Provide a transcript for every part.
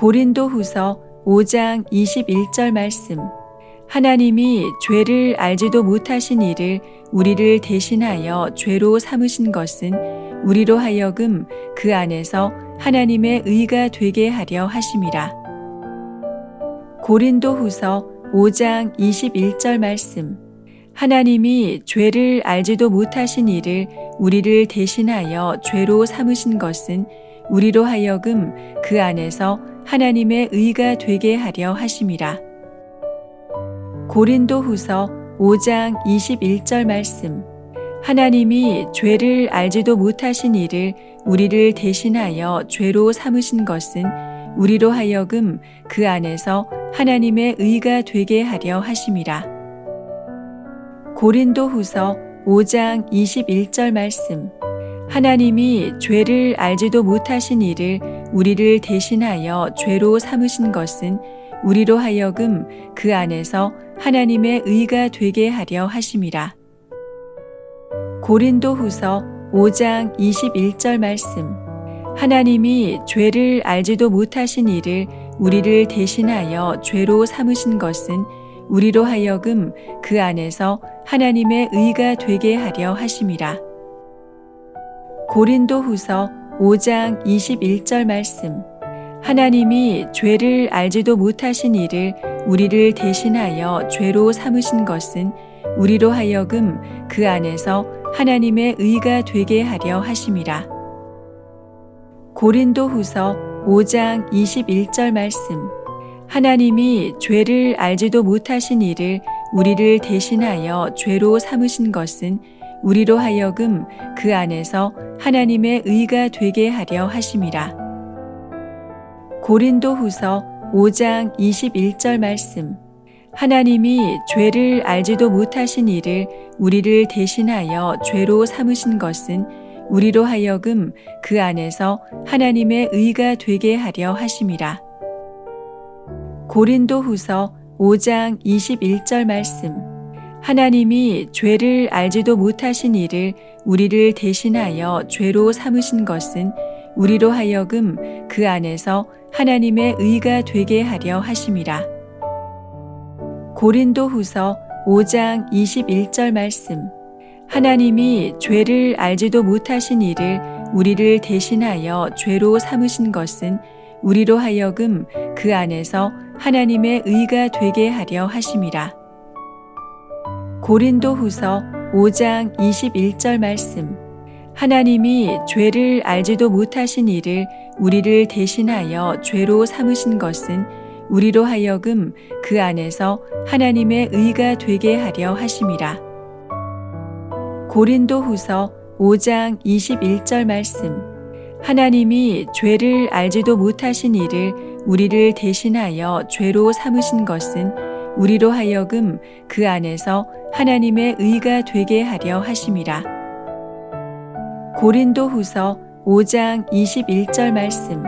고린도 후서 5장 21절 말씀. 하나님이 죄를 알지도 못하신 이를 우리를 대신하여 죄로 삼으신 것은 우리로 하여금 그 안에서 하나님의 의가 되게 하려 하심이라. 고린도 후서 5장 21절 말씀. 하나님이 죄를 알지도 못하신 이를 우리를 대신하여 죄로 삼으신 것은 우리로 하여금 그 안에서 하나님의 의가 되게 하려 하심이라. 고린도 후서 5장 21절 말씀. 하나님이 죄를 알지도 못하신 이를 우리를 대신하여 죄로 삼으신 것은 우리로 하여금 그 안에서 하나님의 의가 되게 하려 하심이라. 고린도 후서 5장 21절 말씀. 하나님이 죄를 알지도 못하신 이를 우리를 대신하여 죄로 삼으신 것은 우리로 하여금 그 안에서 하나님의 의가 되게 하려 하심이라. 고린도 후서 5장 21절 말씀. 하나님이 죄를 알지도 못하신 이를 우리를 대신하여 죄로 삼으신 것은 우리로 하여금 그 안에서 하나님의 의가 되게 하려 하심이라. 고린도 후서 5장 21절 말씀. 하나님이 죄를 알지도 못하신 이를 우리를 대신하여 죄로 삼으신 것은 우리로 하여금 그 안에서 하나님의 의가 되게 하려 하심이라. 고린도 후서 5장 21절 말씀. 하나님이 죄를 알지도 못하신 이를 우리를 대신하여 죄로 삼으신 것은 우리로 하여금 그 안에서 하나님의 의가 되게 하려 하심이라. 고린도 후서 5장 21절 말씀. 하나님이 죄를 알지도 못하신 이를 우리를 대신하여 죄로 삼으신 것은 우리로 하여금 그 안에서 하나님의 의가 되게 하려 하심이라. 고린도 후서 5장 21절 말씀. 하나님이 죄를 알지도 못하신 이를 우리를 대신하여 죄로 삼으신 것은 우리로 하여금 그 안에서 하나님의 의가 되게 하려 하심이라. 고린도 후서 5장 21절 말씀. 하나님이 죄를 알지도 못하신 이를 우리를 대신하여 죄로 삼으신 것은 우리로 하여금 그 안에서 하나님의 의가 되게 하려 하심이라. 고린도 후서 5장 21절 말씀. 하나님이 죄를 알지도 못하신 이를 우리를 대신하여 죄로 삼으신 것은 우리로 하여금 그 안에서 하나님의 의가 되게 하려 하심이라. 고린도 후서 5장 21절 말씀. 하나님이 죄를 알지도 못하신 이를 우리를 대신하여 죄로 삼으신 것은 우리로 하여금 그 안에서 하나님의 의가 되게 하려 하심이라. 고린도 후서 5장 21절 말씀.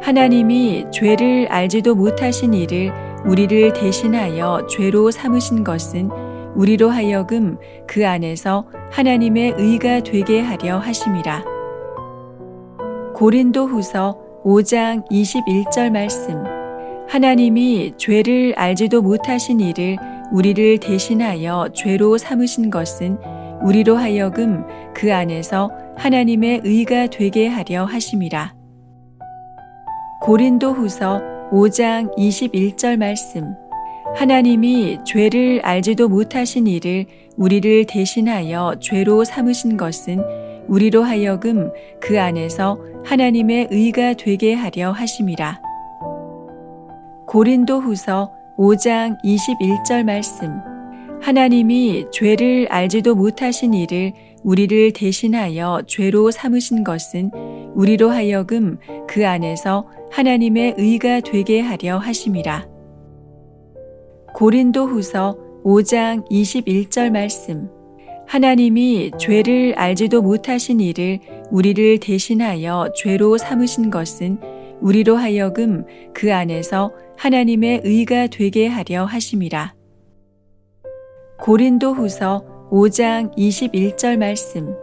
하나님이 죄를 알지도 못하신 이를 우리를 대신하여 죄로 삼으신 것은 우리로 하여금 그 안에서 하나님의 의가 되게 하려 하심이라. 고린도 후서 5장 21절 말씀. 하나님이 죄를 알지도 못하신 이를 우리를 대신하여 죄로 삼으신 것은 우리로 하여금 그 안에서 하나님의 의가 되게 하려 하심이라. 고린도 후서 5장 21절 말씀. 하나님이 죄를 알지도 못하신 이를 우리를 대신하여 죄로 삼으신 것은 우리로 하여금 그 안에서 하나님의 의가 되게 하려 하심이라. 고린도 후서 5장 21절 말씀. 하나님이 죄를 알지도 못하신 이를 우리를 대신하여 죄로 삼으신 것은 우리로 하여금 그 안에서 하나님의 의가 되게 하려 하심이라. 고린도 후서 5장 21절 말씀. 하나님이 죄를 알지도 못하신 이를 우리를 대신하여 죄로 삼으신 것은 우리로 하여금 그 안에서 하나님의 의가 되게 하려 하심이라. 고린도 후서 5장 21절 말씀.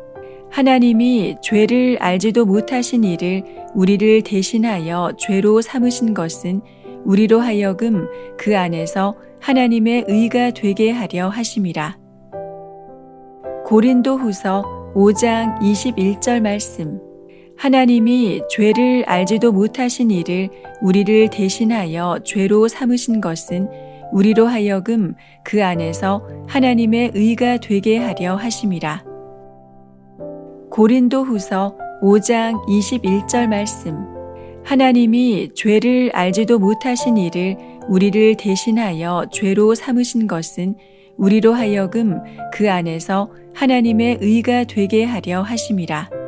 하나님이 죄를 알지도 못하신 이를 우리를 대신하여 죄로 삼으신 것은 우리로 하여금 그 안에서 하나님의 의가 되게 하려 하심이라. 고린도 후서 5장 21절 말씀. 하나님이 죄를 알지도 못하신 이를 우리를 대신하여 죄로 삼으신 것은 우리로 하여금 그 안에서 하나님의 의가 되게 하려 하심이라. 고린도 후서 5장 21절 말씀. 하나님이 죄를 알지도 못하신 이를 우리를 대신하여 죄로 삼으신 것은 우리로 하여금 그 안에서 하나님의 의가 되게 하려 하심이라.